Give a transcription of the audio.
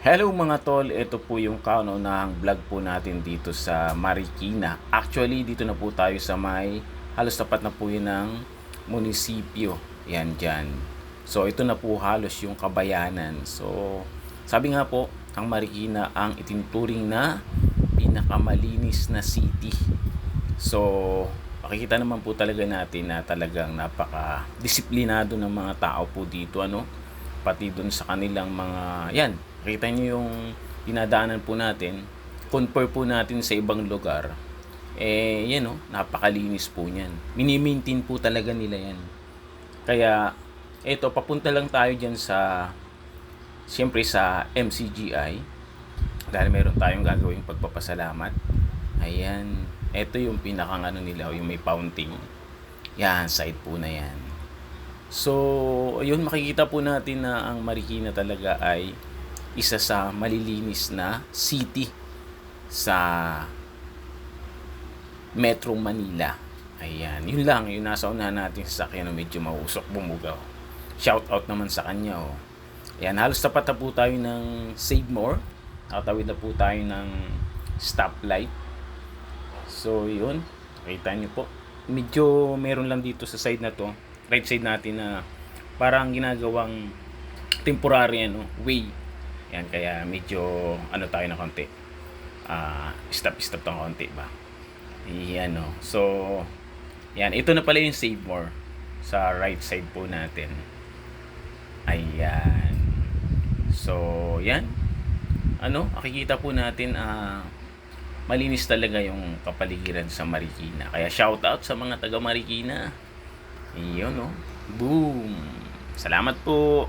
Hello mga tol, ito po yung kauna-unahang vlog po natin dito sa Marikina. Actually, dito na po tayo sa may halos tapat na po yun ng munisipyo. Yan dyan. So, ito na po halos yung kabayanan. So, sabi nga po, ang Marikina ang itinuturing na pinakamalinis na city. So, makikita naman po talaga natin na talagang napaka-disiplinado ng mga tao po dito, ano? Pati dun sa kanilang mga, yan, Kita nyo yung dinadaanan po natin, compare po natin sa ibang lugar, eh, yan o, napakalinis po niyan. Minimaintain po talaga nila yan. Kaya, eto, papunta lang tayo dyan sa, siyempre sa MCGI, dahil meron tayong gagawing pagpapasalamat. Ayan, eto yung pinakang ano nila, yung may fountain. Yan, side po na yan. So, yun makikita po natin na ang Marikina talaga ay isa sa malilinis na city sa Metro Manila. Ayan, yun lang, yun nasa unahan natin sa sakyan na medyo mausok bumugaw. Shout out naman sa kanya, oh. Ayan, halos tapat na po tayo ng Save More. Nakatawid na po tayo ng stoplight. So, yun. Kita nyo po. Medyo meron lang dito sa side na to, right side natin na parang ginagawang temporary ano, way yan, kaya medyo ano tayo na konti. Ah, stop stop tong konti ba. Yan no. So, yan, ito na pala yung save more sa right side po natin. Ayan. So, yan. Ano, makikita po natin ah malinis talaga yung kapaligiran sa Marikina. Kaya shout out sa mga taga Marikina. Iyon no. Boom. Salamat po.